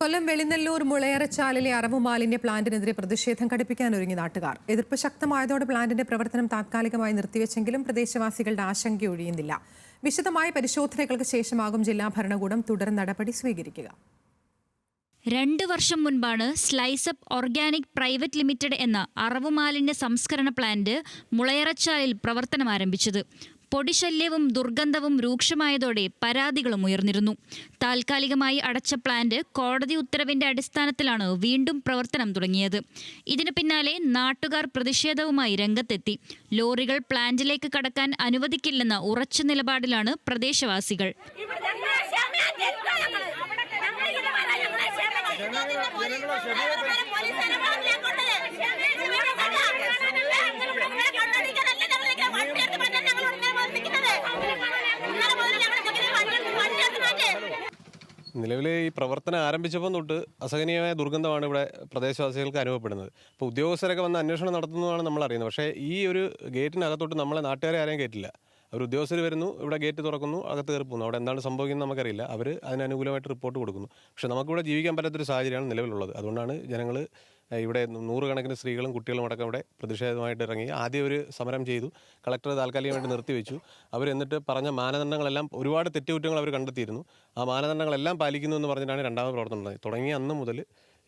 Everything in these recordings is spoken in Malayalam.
കൊല്ലം വെളിനെല്ലൂർ മുളയറച്ചാലിലെ അറവ് മാലിന്യ പ്ലാന്റിനെതിരെ പ്രതിഷേധം കടുപ്പിക്കാൻ ഒരുങ്ങി നാട്ടുകാർ. എതിർപ്പ് ശക്തമായതോടെ പ്ലാന്റിന്റെ പ്രവർത്തനം താത്കാലികമായി നിർത്തിവെച്ചെങ്കിലും പ്രദേശവാസികളുടെ ആശങ്ക ഒഴിയുന്നില്ല. വിശദമായ പരിശോധനകൾക്ക് ശേഷമാകും ജില്ലാ ഭരണകൂടം തുടർ നടപടി സ്വീകരിക്കുക. രണ്ട് വർഷം മുൻപാണ് സ്ലൈസപ്പ് ഓർഗാനിക് പ്രൈവറ്റ് ലിമിറ്റഡ് എന്ന അറവുമാലിന്യ സംസ്കരണ പ്ലാന്റ് മുളയറച്ചാലിൽ പ്രവർത്തനം ആരംഭിച്ചത് പൊടിശല്യവും ദുർഗന്ധവും രൂക്ഷമായതോടെ പരാതികളും ഉയർന്നിരുന്നു താൽക്കാലികമായി അടച്ച പ്ലാന്റ് കോടതി ഉത്തരവിന്റെ അടിസ്ഥാനത്തിലാണ് വീണ്ടും പ്രവർത്തനം തുടങ്ങിയത് ഇതിനു പിന്നാലെ നാട്ടുകാർ പ്രതിഷേധവുമായി രംഗത്തെത്തി ലോറികൾ പ്ലാന്റിലേക്ക് കടക്കാൻ അനുവദിക്കില്ലെന്ന ഉറച്ച നിലപാടിലാണ് പ്രദേശവാസികൾ നിലവിലെ ഈ പ്രവർത്തനം ആരംഭിച്ചപ്പോൾ തൊട്ട് അസഹനീയമായ ദുർഗന്ധമാണ് ഇവിടെ പ്രദേശവാസികൾക്ക് അനുഭവപ്പെടുന്നത്. അപ്പോൾ ഉദ്യോഗസ്ഥരൊക്കെ വന്ന് അന്വേഷണം നടത്തുന്നതാണ് നമ്മൾ അറിയുന്നത്. പക്ഷേ ഈ ഒരു ഗേറ്റിനകത്തോട്ട് നമ്മളെ നാട്ടുകാരെ ആരെയും കയറ്റില്ല അവർ ഉദ്യോഗസ്ഥർ വരുന്നു ഇവിടെ ഗേറ്റ് തുറക്കുന്നു അകത്ത് കയറി പോകുന്നു. അവിടെ എന്താണ് സംഭവിക്കുന്നത് നമുക്കറിയില്ല. അവർ അതിനനുകൂലമായിട്ട് റിപ്പോർട്ട് കൊടുക്കുന്നു. പക്ഷേ നമുക്കിവിടെ ജീവിക്കാൻ പറ്റാത്തൊരു സാഹചര്യമാണ് നിലവിലുള്ളത്. അതുകൊണ്ടാണ് ജനങ്ങൾ ഇവിടെ നൂറുകണക്കിന് സ്ത്രീകളും കുട്ടികളും അടക്കം ഇവിടെ പ്രതിഷേധമായിട്ട് ഇറങ്ങി. ആദ്യം ഒരു സമരം ചെയ്തു. കളക്ടർ താൽക്കാലികമായിട്ട് നിർത്തിവെച്ചു അവർ എന്നിട്ട് പറഞ്ഞ മാനദണ്ഡങ്ങളെല്ലാം ഒരുപാട് തെറ്റുകുറ്റങ്ങൾ അവർ കണ്ടെത്തിയിരുന്നു. ആ മാനദണ്ഡങ്ങളെല്ലാം പാലിക്കുന്നു എന്ന് പറഞ്ഞിട്ടാണ് രണ്ടാമത് പ്രവർത്തനം ഉണ്ടായത് തുടങ്ങിയ അന്ന് മുതൽ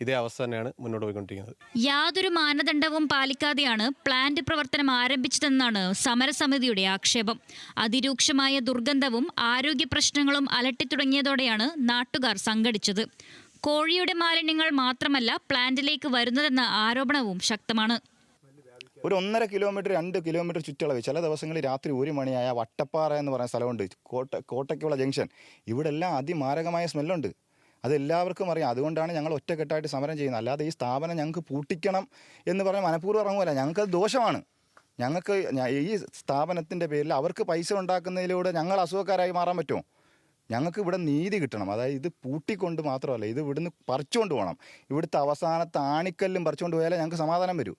ഇതേ അവസ്ഥ തന്നെയാണ് മുന്നോട്ട് പോയിക്കൊണ്ടിരിക്കുന്നത്. യാതൊരു മാനദണ്ഡവും പാലിക്കാതെയാണ് പ്ലാന്റ് പ്രവർത്തനം ആരംഭിച്ചതെന്നാണ് സമരസമിതിയുടെ ആക്ഷേപം. അതിരൂക്ഷമായ ദുർഗന്ധവും ആരോഗ്യ പ്രശ്നങ്ങളും അലട്ടിത്തുടങ്ങിയതോടെയാണ് നാട്ടുകാർ സംഘടിച്ചത്. കോഴിയുടെ മാലിന്യങ്ങൾ മാത്രമല്ല പ്ലാന്റിലേക്ക് വരുന്നതെന്ന ആരോപണവും ശക്തമാണ്. ഒരു ഒന്നര കിലോമീറ്റർ രണ്ട് കിലോമീറ്റർ ചുറ്റളവ് ചില ദിവസങ്ങളിൽ രാത്രി ഒരു മണിയായ വട്ടപ്പാറ എന്ന് പറയുന്ന സ്ഥലമുണ്ട്. കോട്ട കോട്ടയ്ക്കുള്ള ജംഗ്ഷൻ. ഇവിടെ എല്ലാം അതിമാരകമായ സ്മെല്ലുണ്ട്. അത് എല്ലാവർക്കും അറിയാം. അതുകൊണ്ടാണ് ഞങ്ങൾ ഒറ്റക്കെട്ടായിട്ട് സമരം ചെയ്യുന്നത്. അല്ലാതെ ഈ സ്ഥാപനം ഞങ്ങൾക്ക് പൂട്ടിക്കണം എന്ന് പറഞ്ഞാൽ മനഃപൂർവം ഇറങ്ങുമല്ല ഞങ്ങൾക്കത് ദോഷമാണ്. ഞങ്ങൾക്ക് ഈ സ്ഥാപനത്തിന്റെ പേരിൽ അവർക്ക് പൈസ ഉണ്ടാക്കുന്നതിലൂടെ ഞങ്ങൾ അസുഖക്കാരായി മാറാൻ പറ്റുമോ? ഞങ്ങൾക്ക് ഇവിടെ നീതി കിട്ടണം. അതായത് ഇത് പൂട്ടിക്കൊണ്ട് മാത്രമല്ല ഇത് ഇവിടുന്ന് പറിച്ചുകൊണ്ട് പോകണം. ഇവിടുത്തെ അവസാനത്തെ ആണിക്കല്ലും പറിച്ചുകൊണ്ട് പോയാലേ ഞങ്ങൾക്ക് സമാധാനം വരൂ.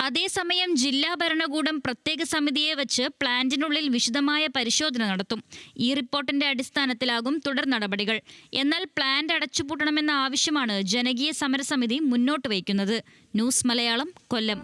അതേസമയം ജില്ലാ ഭരണകൂടം പ്രത്യേക സമിതിയെ വച്ച് പ്ലാന്റിനുള്ളിൽ വിശദമായ പരിശോധന നടത്തും. ഈ റിപ്പോർട്ടിന്റെ അടിസ്ഥാനത്തിലാകും തുടർ നടപടികൾ. എന്നാൽ പ്ലാന്റ് അടച്ചുപൂട്ടണമെന്ന ആവശ്യമാണ് ജനകീയ സമരസമിതി മുന്നോട്ട് വയ്ക്കുന്നത്. ന്യൂസ് മലയാളം കൊല്ലം.